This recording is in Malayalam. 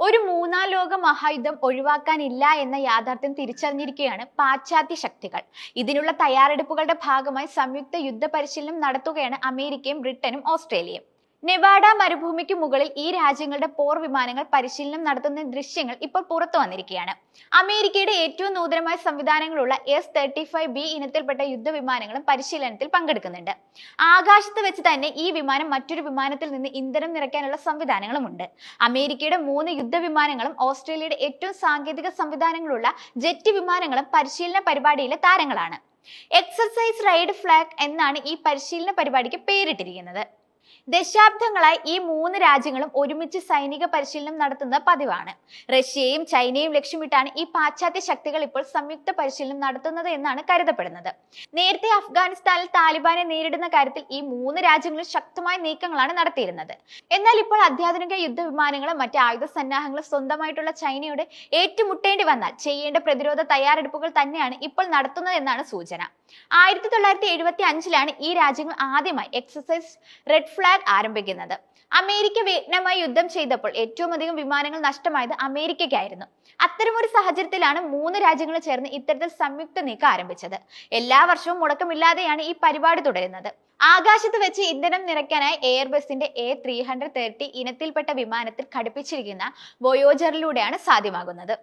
ഒരു മൂന്നാം ലോക മഹായുദ്ധം ഒഴിവാക്കാനില്ല എന്ന യാഥാർത്ഥ്യം തിരിച്ചറിഞ്ഞിരിക്കുകയാണ് പാശ്ചാത്യ ശക്തികൾ. ഇതിനുള്ള തയ്യാറെടുപ്പുകളുടെ ഭാഗമായി സംയുക്ത യുദ്ധ പരിശീലനം നടത്തുകയാണ് അമേരിക്കയും ബ്രിട്ടനും ഓസ്ട്രേലിയയും. നെവാഡ മരുഭൂമിക്ക് മുകളിൽ ഈ രാജ്യങ്ങളുടെ പോർ വിമാനങ്ങൾ പരിശീലനം നടത്തുന്ന ദൃശ്യങ്ങൾ ഇപ്പോൾ പുറത്തു വന്നിരിക്കുകയാണ്. അമേരിക്കയുടെ ഏറ്റവും നൂതനമായ സംവിധാനങ്ങളുള്ള എസ് തേർട്ടി ഫൈവ് ബി ഇനത്തിൽപ്പെട്ട യുദ്ധവിമാനങ്ങളും പരിശീലനത്തിൽ പങ്കെടുക്കുന്നുണ്ട്. ആകാശത്ത് വെച്ച് തന്നെ ഈ വിമാനം മറ്റൊരു വിമാനത്തിൽ നിന്ന് ഇന്ധനം നിറയ്ക്കാനുള്ള സംവിധാനങ്ങളുമുണ്ട് അമേരിക്കയുടെ മൂന്ന് യുദ്ധവിമാനങ്ങളും ഓസ്ട്രേലിയയുടെ ഏറ്റവും സാങ്കേതിക സംവിധാനങ്ങളുള്ള ജെറ്റ് വിമാനങ്ങളും പരിശീലന പരിപാടിയിലെ താരങ്ങളാണ്. എക്സർസൈസ് റൈഡ് ഫ്ലാഗ് എന്നാണ് ഈ പരിശീലന പരിപാടിക്ക് പേരിട്ടിരിക്കുന്നത്. ദശാബ്ദങ്ങളായി ഈ മൂന്ന് രാജ്യങ്ങളും ഒരുമിച്ച് സൈനിക പരിശീലനം നടത്തുന്ന പതിവാണ്. റഷ്യയും ചൈനയും ലക്ഷ്യമിട്ടാണ് ഈ പാശ്ചാത്യ ശക്തികൾ ഇപ്പോൾ സംയുക്ത പരിശീലനം നടത്തുന്നത് എന്നാണ് കരുതപ്പെടുന്നത്. നേരത്തെ അഫ്ഗാനിസ്ഥാനിൽ താലിബാനെ നേരിടുന്ന കാര്യത്തിൽ ഈ മൂന്ന് രാജ്യങ്ങളും ശക്തമായ നീക്കങ്ങളാണ് നടത്തിയിരുന്നത്. എന്നാൽ ഇപ്പോൾ അത്യാധുനിക യുദ്ധവിമാനങ്ങളും മറ്റ് ആയുധ സന്നാഹങ്ങളും സ്വന്തമായിട്ടുള്ള ചൈനയോട് ഏറ്റുമുട്ടേണ്ടി വന്നാൽ ചെയ്യേണ്ട പ്രതിരോധ തയ്യാറെടുപ്പുകൾ തന്നെയാണ് ഇപ്പോൾ നടത്തുന്നതെന്നാണ് സൂചന. ആയിരത്തി തൊള്ളായിരത്തി എഴുപത്തി അഞ്ചിലാണ് ഈ രാജ്യങ്ങൾ ആദ്യമായി എക്സസൈസ് റെഡ് ഫ്ലാഗ് ആരംഭിക്കുന്നത്. അമേരിക്ക വിയറ്റ്നാമായി യുദ്ധം ചെയ്തപ്പോൾ ഏറ്റവും അധികം വിമാനങ്ങൾ നഷ്ടമായത് അമേരിക്കയ്ക്കായിരുന്നു. അത്തരമൊരു സാഹചര്യത്തിലാണ് മൂന്ന് രാജ്യങ്ങൾ ചേർന്ന് ഇത്തരത്തിൽ സംയുക്ത നീക്കം ആരംഭിച്ചത്. എല്ലാ വർഷവും മുടക്കമില്ലാതെയാണ് ഈ പരിപാടി തുടരുന്നത്. ആകാശത്ത് വെച്ച് ഇന്ധനം നിറയ്ക്കാനായി എയർബസിന്റെ എ ത്രീ ഹൺഡ്രഡ് തേർട്ടി ഇനത്തിൽപ്പെട്ട വിമാനത്തിൽ ഘടിപ്പിച്ചിരിക്കുന്ന വോയോജറിലൂടെയാണ് സാധ്യമാകുന്നത്.